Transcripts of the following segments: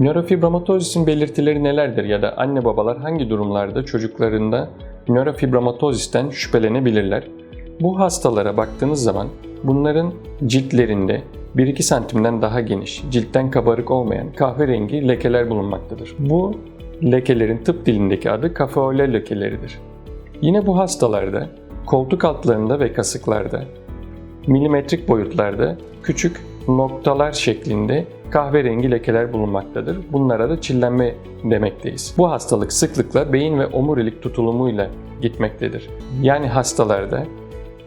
Nörofibromatozis'in belirtileri nelerdir ya da anne babalar hangi durumlarda çocuklarında nörofibromatozisten şüphelenebilirler? Bu hastalara baktığınız zaman bunların ciltlerinde 1-2 santimden daha geniş, ciltten kabarık olmayan kahverengi lekeler bulunmaktadır. Bu lekelerin tıp dilindeki adı kafeole lekeleridir. Yine bu hastalarda koltuk altlarında ve kasıklarda milimetrik boyutlarda küçük noktalar şeklinde kahverengi lekeler bulunmaktadır. Bunlara da çillenme demekteyiz. Bu hastalık sıklıkla beyin ve omurilik tutulumuyla gitmektedir. Yani hastalarda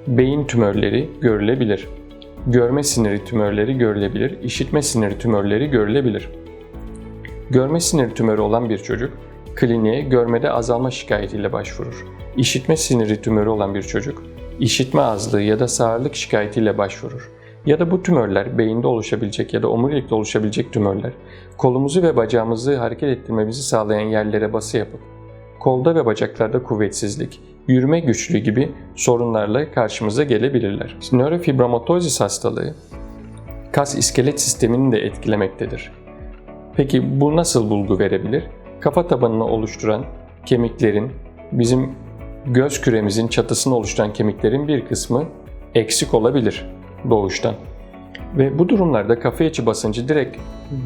beyin tümörleri görülebilir. Görme siniri tümörleri görülebilir, işitme siniri tümörleri görülebilir. Görme siniri tümörü olan bir çocuk kliniğe görmede azalma şikayetiyle başvurur. İşitme siniri tümörü olan bir çocuk işitme azlığı ya da sağırlık şikayetiyle başvurur. Ya da bu tümörler beyinde oluşabilecek ya da omurilikte oluşabilecek tümörler kolumuzu ve bacağımızı hareket ettirmemizi sağlayan yerlere bası yapıp kolda ve bacaklarda kuvvetsizlik, yürüme güçlüğü gibi sorunlarla karşımıza gelebilirler. Nörofibromatozis hastalığı kas iskelet sistemini de etkilemektedir. Peki bu nasıl bulgu verebilir? Kafa tabanını oluşturan kemiklerin, bizim göz küremizin çatısını oluşturan kemiklerin bir kısmı eksik olabilir doğuştan. Ve bu durumlarda kafa içi basıncı direkt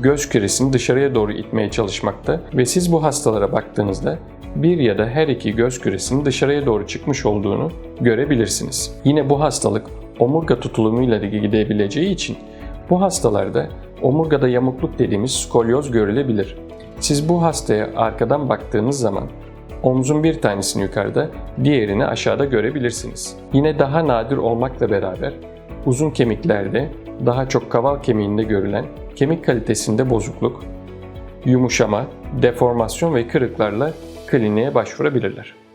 göz küresini dışarıya doğru itmeye çalışmakta ve siz bu hastalara baktığınızda bir ya da her iki göz küresinin dışarıya doğru çıkmış olduğunu görebilirsiniz. Yine bu hastalık omurga tutulumuyla gidebileceği için bu hastalarda omurgada yamukluk dediğimiz skolyoz görülebilir. Siz bu hastaya arkadan baktığınız zaman omzun bir tanesini yukarıda, diğerini aşağıda görebilirsiniz. Yine daha nadir olmakla beraber uzun kemiklerde daha çok kaval kemiğinde görülen kemik kalitesinde bozukluk, yumuşama, deformasyon ve kırıklarla kliniğe başvurabilirler.